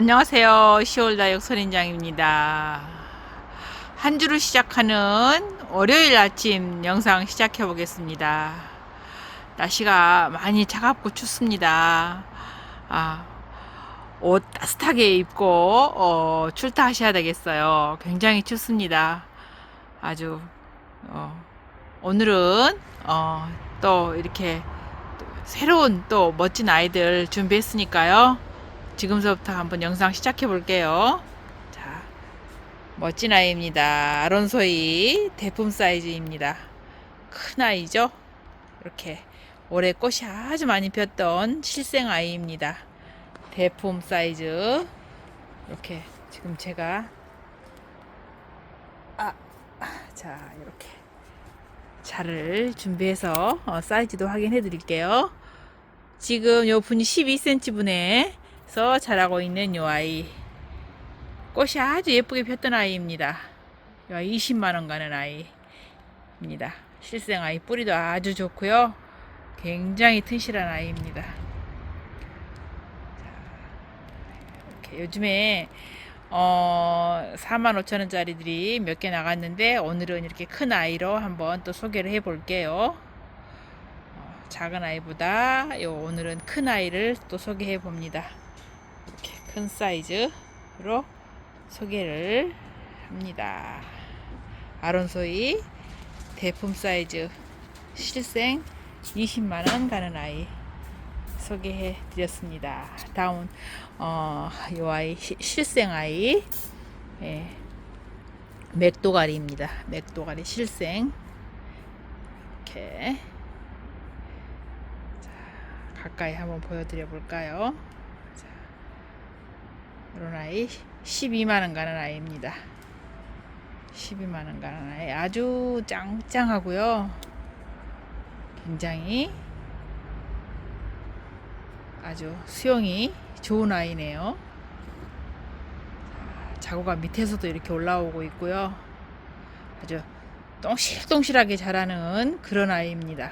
안녕하세요. 10월 다육 선인장입니다. 한 주를 시작하는 월요일 아침 영상 시작해 보겠습니다. 날씨가 많이 차갑고 춥습니다. 아, 옷 따뜻하게 입고 어, 출타하셔야 되겠어요. 굉장히 춥습니다. 아주 어, 오늘은 어, 또 이렇게 또 새로운 또 멋진 아이들 준비했으니까요. 지금서부터 한번 영상 시작해 볼게요. 자, 멋진 아이입니다. 아론소이 대품 사이즈입니다. 큰 아이죠? 이렇게 올해 꽃이 아주 많이 폈던 실생 아이입니다. 대품 사이즈. 이렇게 지금 제가 아, 자, 이렇게 자를 준비해서 어, 사이즈도 확인해 드릴게요. 지금 요 분이 12cm 분에 서 자라고 있는 요 아이. 꽃이 아주 예쁘게 폈던 아이입니다. 요 아이 20만원 가는 아이입니다. 실생 아이 뿌리도 아주 좋고요. 굉장히 튼실한 아이입니다. 자, 이렇게 요즘에 어, 45,000원짜리들이 몇 개 나갔는데 오늘은 이렇게 큰 아이로 한번 또 소개를 해 볼게요. 어, 작은 아이보다 요 오늘은 큰 아이를 또 소개해 봅니다. 큰 사이즈로 소개를 합니다. 아론소이 대품 사이즈 실생 20만원 가는 아이 소개해 드렸습니다. 다음 어, 요 아이 시- 실생 아이 예, 맥도가리입니다. 맥도가리 실생 이렇게 자, 가까이 한번 보여드려 볼까요? 자, 이런 아이 12만 원 가는 아이입니다. 12만 원 가는 아이 아주 짱짱하고요. 굉장히 아주 수영이 좋은 아이네요. 자, 자구가 밑에서도 이렇게 올라오고 있고요. 아주 똥실똥실하게 자라는 그런 아이입니다.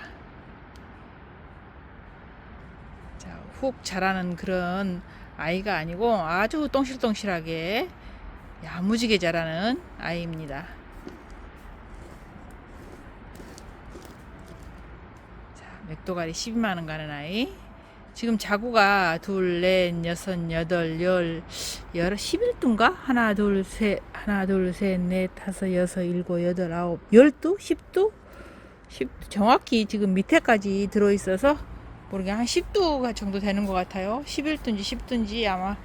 자, 훅 자라는 그런 아이가 아니고 아주 똥실똥실하게 야무지게 자라는 아이입니다. 자, 맥도가리 12만원 가는 아이. 지금 자구가 둘, 넷, 여섯, 여덟, 열, 열, 11두인가? 하나, 둘, 셋, 하나, 둘, 셋, 넷, 다섯, 여섯, 일곱, 여덟, 아홉, 열두? 10두? 10, 정확히 지금 밑에까지 들어있어서 모르게 한 10두가 정도 되는 것 같아요. 11두인지 10두인지 아마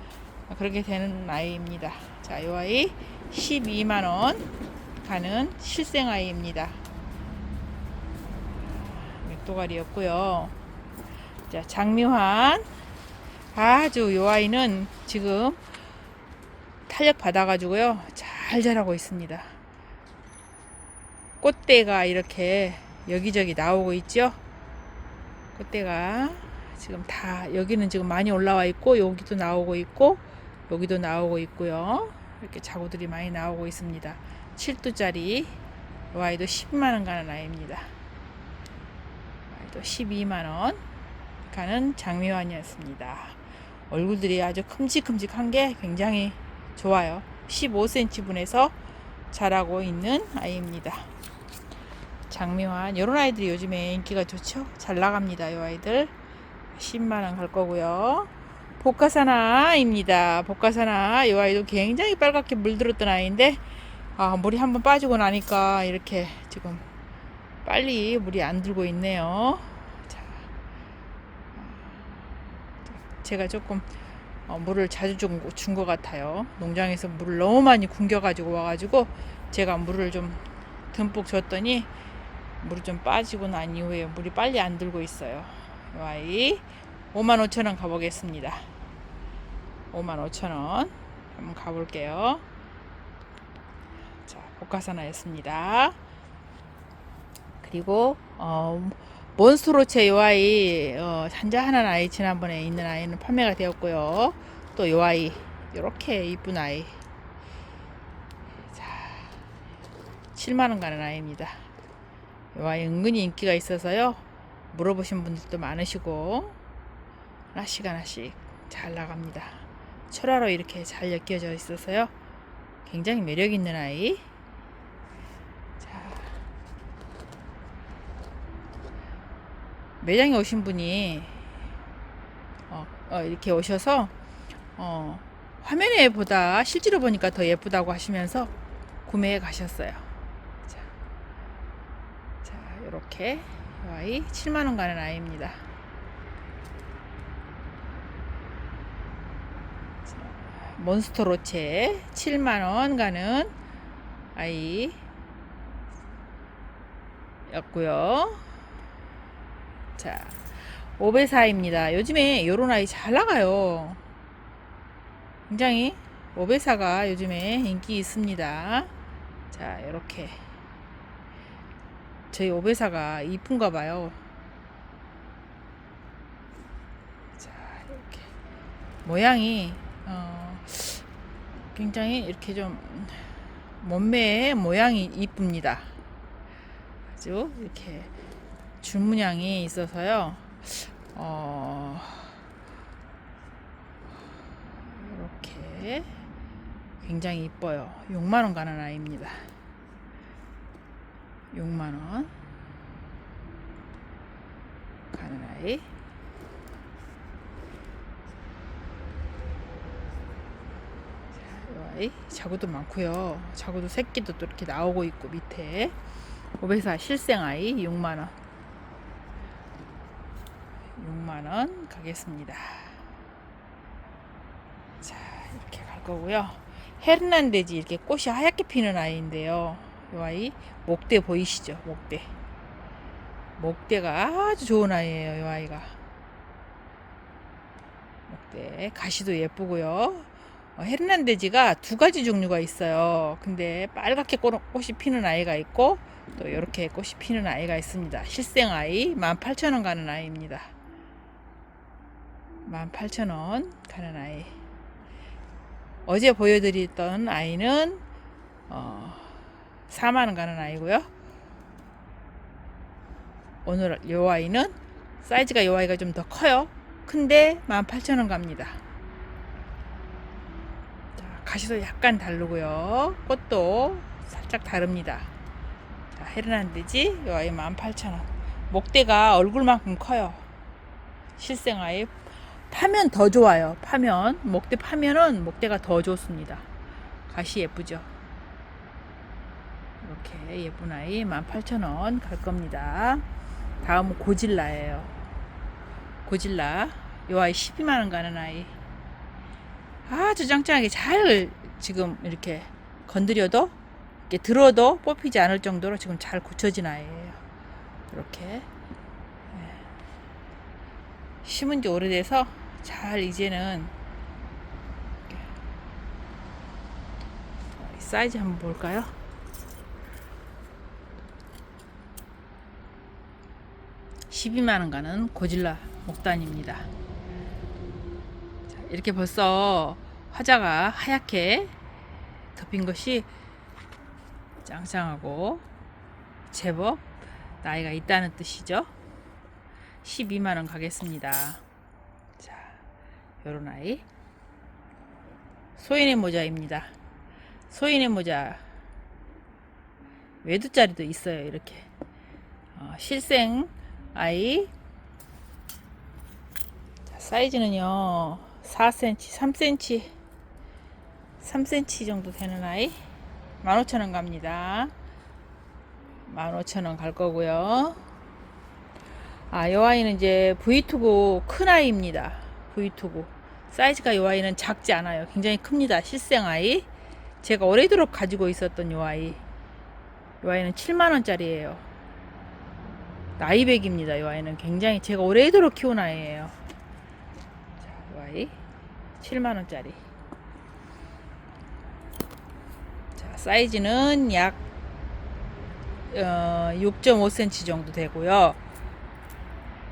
그렇게 되는 아이입니다. 자, 이 아이 12만 원 가는 실생 아이입니다. 맥도가리였고요. 자, 장미환. 아주 요 아이는 지금 탄력 받아가지고요. 잘 자라고 있습니다. 꽃대가 이렇게 여기저기 나오고 있죠. 꽃대가 지금 다 여기는 지금 많이 올라와 있고 여기도 나오고 있고 여기도 나오고 있고요. 이렇게 자구들이 많이 나오고 있습니다. 7두짜리 이 아이도 10만원 가는 아이입니다. 아이도 12만원 가는 장미환이었습니다. 얼굴들이 아주 큼직큼직한 게 굉장히 좋아요. 15cm 분에서 자라고 있는 아이입니다. 장미환 이런 아이들이 요즘에 인기가 좋죠. 잘 나갑니다. 이 아이들 10만원 갈 거고요. 복가사나입니다. 복가사나 이 아이도 굉장히 빨갛게 물들었던 아이인데 아, 물이 한번 빠지고 나니까 이렇게 지금 빨리 물이 안 들고 있네요. 자, 제가 조금 어, 물을 자주 준것 같아요. 농장에서 물을 너무 많이 굶겨 가지고 와 가지고 제가 물을 좀 듬뿍 줬더니 물이 좀 빠지고 난 이후에 물이 빨리 안 들고 있어요. 이 아이 55,000원 가보겠습니다. 55,000원 한번 가볼게요. 자, 복가사나였습니다. 그리고 어, 몬스트로체 요 아이 어, 잔자하는 아이 지난번에 있는 아이는 판매가 되었고요. 또 요 아이 이렇게 이쁜 아이 자 7만원 가는 아이입니다. 요 아이 은근히 인기가 있어서요. 물어보신 분들도 많으시고 하나씩 하나씩 잘 나갑니다. 철화로 이렇게 잘 엮여져 있어서요. 굉장히 매력 있는 아이. 자, 매장에 오신 분이 어, 어, 이렇게 오셔서 어, 화면에 보다 실제로 보니까 더 예쁘다고 하시면서 구매해 가셨어요. 이렇게 이 아이 7만 원 가는 아이입니다. 자, 몬스터 로체 7만 원 가는 아이 였고요. 자, 오베사입니다. 요즘에 요런 아이 잘 나가요. 굉장히 오베사가 요즘에 인기 있습니다. 자, 이렇게 저희 오베사가 이쁜가 봐요. 자, 이렇게 모양이 어, 굉장히 이렇게 좀 몸매의 모양이 이쁩니다. 아주 이렇게 줄문양이 있어서요. 어, 이렇게 굉장히 이뻐요. 6만 원 가는 아이입니다. 6만 원 가는 아이. 자, 이 아이 자구도 많고요. 자구도 새끼도 또 이렇게 나오고 있고 밑에 오베사 실생 아이 6만 원. 6만 원 가겠습니다. 자, 이렇게 갈 거고요. 헤르난데지 이렇게 꽃이 하얗게 피는 아이인데요. 이 아이 목대 보이시죠? 목대. 목대가 아주 좋은 아이예요. 이 아이가. 목대 가시도 예쁘고요. 어, 헤르난데지가 두 가지 종류가 있어요. 근데 빨갛게 꽃- 꽃이 피는 아이가 있고 또 이렇게 꽃이 피는 아이가 있습니다. 실생 아이 18,000원 가는 아이입니다. 18,000원 가는 아이. 어제 보여드렸던 아이는 어, 4만원 가는 아이고요. 오늘 요 아이는 사이즈가 요 아이가 좀 더 커요. 근데 18,000원 갑니다. 자, 가시도 약간 다르고요. 꽃도 살짝 다릅니다. 자, 헤르난데지 요 아이 18,000원. 목대가 얼굴만큼 커요. 실생 아이 파면 더 좋아요. 파면 목대 파면은 목대가 더 좋습니다. 가시 예쁘죠? 이렇게 예쁜 아이 18,000원 갈 겁니다. 다음은 고질라예요. 고질라 요 아이 12만 원 가는 아이. 아주 짱짱하게 잘 지금 이렇게 건드려도 이렇게 들어도 뽑히지 않을 정도로 지금 잘 고쳐진 아이예요. 이렇게 예. 심은 지 오래돼서 잘 이제는. 사이즈 한번 볼까요? (12만 원) 가는 고질라 목단입니다 자, 이렇게 벌써 화자가 하얗게 덮인 것이 짱짱하고 제법 나이가 있다는 뜻이죠 12만 원 가겠습니다 자, 요런 아이. 소인의 모자입니다. 소인의 모자. 외두짜리도 있어요, 이렇게. 어, 실생 아이. 자, 사이즈는요, 4cm, 3cm, 3cm 정도 되는 아이. 15,000원 갑니다. 15,000원 갈 거고요. 아, 이 아이는 이제 V2고 큰 아이입니다. V2고. 사이즈가 이 아이는 작지 않아요. 굉장히 큽니다. 실생 아이. 제가 오래도록 가지고 있었던 이 아이. 이 아이는 7만원짜리예요. 나이백입니다. 이 아이는 굉장히 제가 오래도록 키운 아이예요. 자, 이 아이. 7만 원짜리. 자, 사이즈는 약 어, 6.5cm 정도 되고요.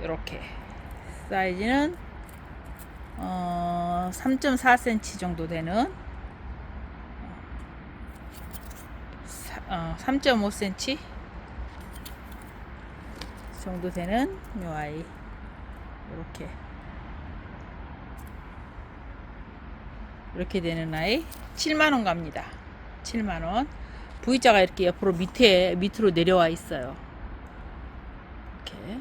이렇게 사이즈는 어, 3.4cm 정도 되는 사, 어, 3.5cm 정도 되는 요 아이. 이렇게. 이렇게 되는 아이. 7만원 갑니다. 7만원. V자가 이렇게 옆으로 밑에 밑으로 내려와 있어요. 이렇게.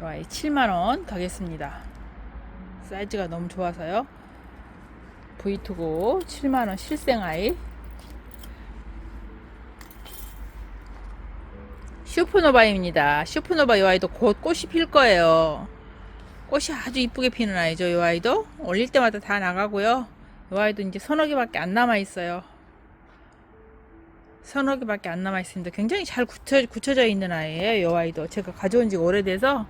이 아이 7만원 가겠습니다. 사이즈가 너무 좋아서요. V2고 7만원 실생 아이 슈퍼노바입니다. 슈퍼노바 이 아이도 곧 꽃이 필 거예요. 꽃이 아주 이쁘게 피는 아이죠. 이 아이도 올릴 때마다 다 나가고요. 이 아이도 이제 서너 개밖에 안 남아 있어요. 서너 개밖에 안 남아 있습니다. 굉장히 잘 굳혀, 굳혀져 있는 아이예요. 이 아이도 제가 가져온 지가 오래돼서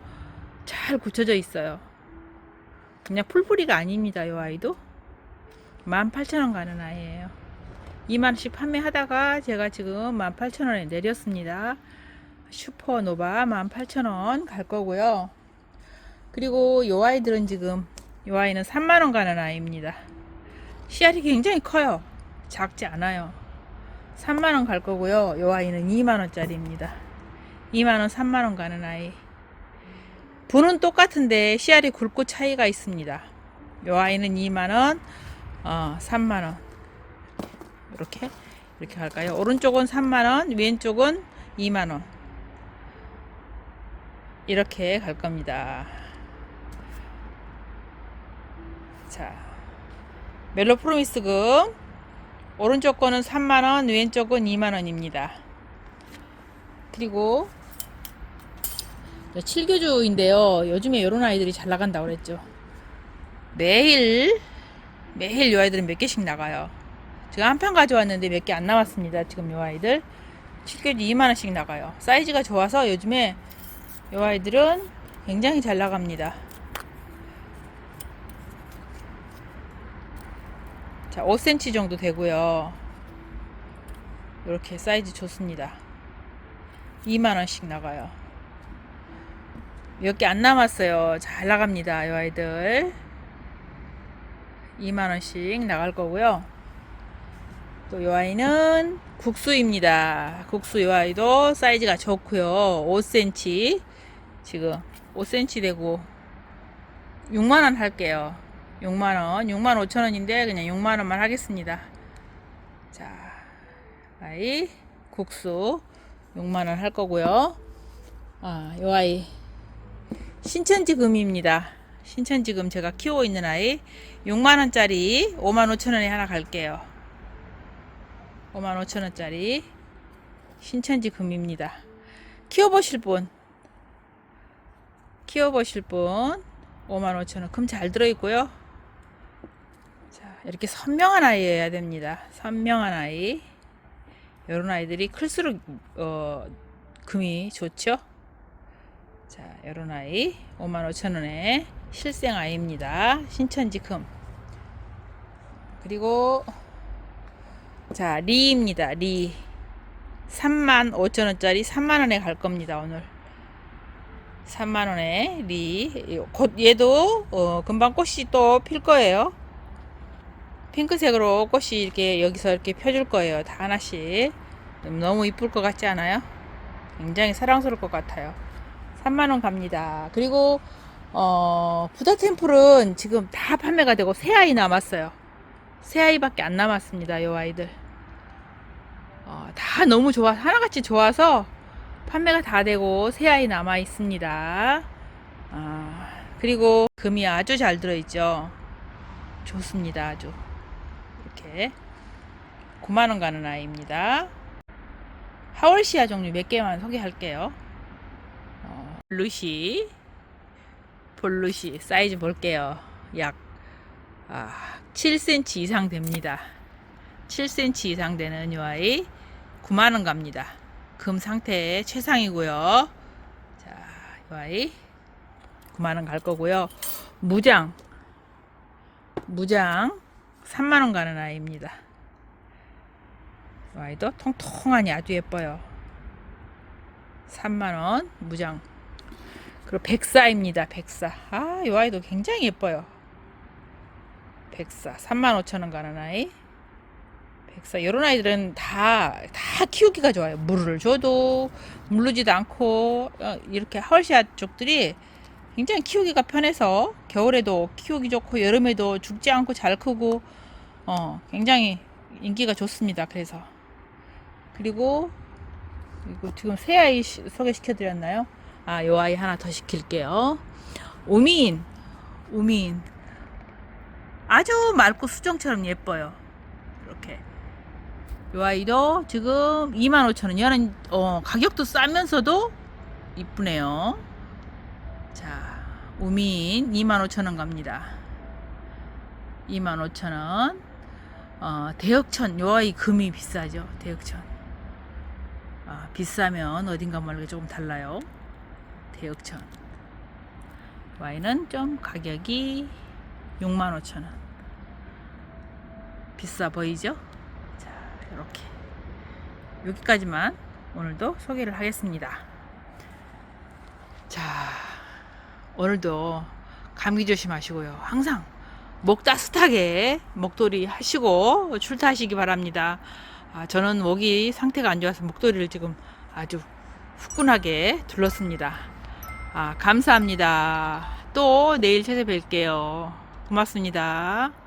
잘 굳혀져 있어요. 그냥 풀뿌리가 아닙니다. 이 아이도 18,000원 가는 아이예요. 2만원씩 판매하다가 제가 지금 18,000원에 내렸습니다. 슈퍼노바 18,000원 갈 거고요. 그리고 요 아이들은 지금 요 아이는 3만원 가는 아이입니다. 씨알이 굉장히 커요. 작지 않아요. 3만원 갈 거고요. 요 아이는 2만원짜리입니다. 2만원, 3만원 가는 아이. 분은 똑같은데 씨알이 굵고 차이가 있습니다. 요 아이는 2만원, 어, 3만원. 이렇게, 이렇게 갈까요? 오른쪽은 3만원, 왼쪽은 2만원. 이렇게 갈 겁니다. 자, 멜로 프로미스금 오른쪽 거는 3만원, 왼쪽 건 2만원입니다. 그리고 7교주인데요. 요즘에 이런 아이들이 잘 나간다고 그랬죠. 매일 매일 이 아이들은 몇 개씩 나가요. 제가 한 편 가져왔는데 몇 개안 남았습니다. 지금 이 아이들 7교주 2만원씩 나가요. 사이즈가 좋아서 요즘에 이 아이들은 굉장히 잘 나갑니다. 자, 5cm 정도 되고요. 이렇게 사이즈 좋습니다. 2만원씩 나가요. 몇 개 안 남았어요. 잘 나갑니다. 이 아이들. 2만원씩 나갈 거고요. 또이 아이는 국수입니다. 국수 이 아이도 사이즈가 좋고요. 5cm. 지금 5cm 되고 6만원 할게요. 6만원. 6만 5천원인데 그냥 6만원만 하겠습니다. 자, 아이 국수 6만원 할 거고요. 아, 요 아이 신천지 금입니다. 신천지 금 제가 키우고 있는 아이 6만원짜리 5만 5천원에 하나 갈게요. 5만 5천원짜리 신천지 금입니다. 키워보실 분 키워보실 분 5만 5천원 금 잘 들어있고요. 자 이렇게 선명한 아이여야 됩니다. 선명한 아이 이런 아이들이 클수록 어, 금이 좋죠. 자 이런 아이 5만 5천원에 실생 아이입니다. 신천지 금 그리고 자 리입니다. 리 3만 5천원짜리 3만원에 갈 겁니다. 오늘 3만원에 리. 곧 얘도 어, 금방 꽃이 또 필 거예요. 핑크색으로 꽃이 이렇게 여기서 이렇게 펴줄 거예요. 다 하나씩. 너무 이쁠 것 같지 않아요? 굉장히 사랑스러울 것 같아요. 3만원 갑니다. 그리고 어, 부다 템플은 지금 다 판매가 되고 새 아이 남았어요. 새 아이밖에 안 남았습니다. 이 아이들. 어, 다 너무 좋아 하나같이 좋아서 판매가 다 되고 새 아이 남아 있습니다. 아, 그리고 금이 아주 잘 들어있죠. 좋습니다. 아주 이렇게 9만원 가는 아이입니다. 하월시아 종류 몇 개만 소개할게요. 어, 루시, 볼루시 사이즈 볼게요. 약 아, 7cm 이상 됩니다. 7cm 이상 되는 이 아이 9만원 갑니다. 금 상태 최상이고요. 자, 이 아이 9만원 갈 거고요. 무장 무장 3만원 가는 아이입니다. 이 아이도 통통하니 아주 예뻐요. 3만원 무장 그리고 백사입니다. 백사 아, 이 아이도 굉장히 예뻐요. 백사 35,000원 가는 아이 백사 이런 아이들은 다 다 키우기가 좋아요 물을 줘도 물르지도 않고 어, 이렇게 하월시아 쪽들이 굉장히 키우기가 편해서 겨울에도 키우기 좋고 여름에도 죽지 않고 잘 크고 어 굉장히 인기가 좋습니다. 그래서 그리고 이거 지금 새 아이 시- 소개시켜 드렸나요? 아, 요 아이 하나 더 시킬게요. 우민, 우민. 아주 맑고 수정처럼 예뻐요. 이렇게. 요 아이도 지금 25,000원. 얘는 어, 가격도 싸면서도 이쁘네요. 자, 우민 25,000원 갑니다. 25,000원. 어, 대역천. 요 아이 금이 비싸죠. 대역천. 아, 비싸면 어딘가 모르게 조금 달라요. 대역천. 와인은 좀 가격이 65,000원. 비싸 보이죠? 자, 이렇게. 여기까지만 오늘도 소개를 하겠습니다. 자, 오늘도 감기 조심하시고요. 항상 목 따뜻하게 목도리 하시고 출타하시기 바랍니다. 아, 저는 목이 상태가 안 좋아서 목도리를 지금 아주 후끈하게 둘렀습니다. 아, 감사합니다. 또 내일 찾아뵐게요. 고맙습니다.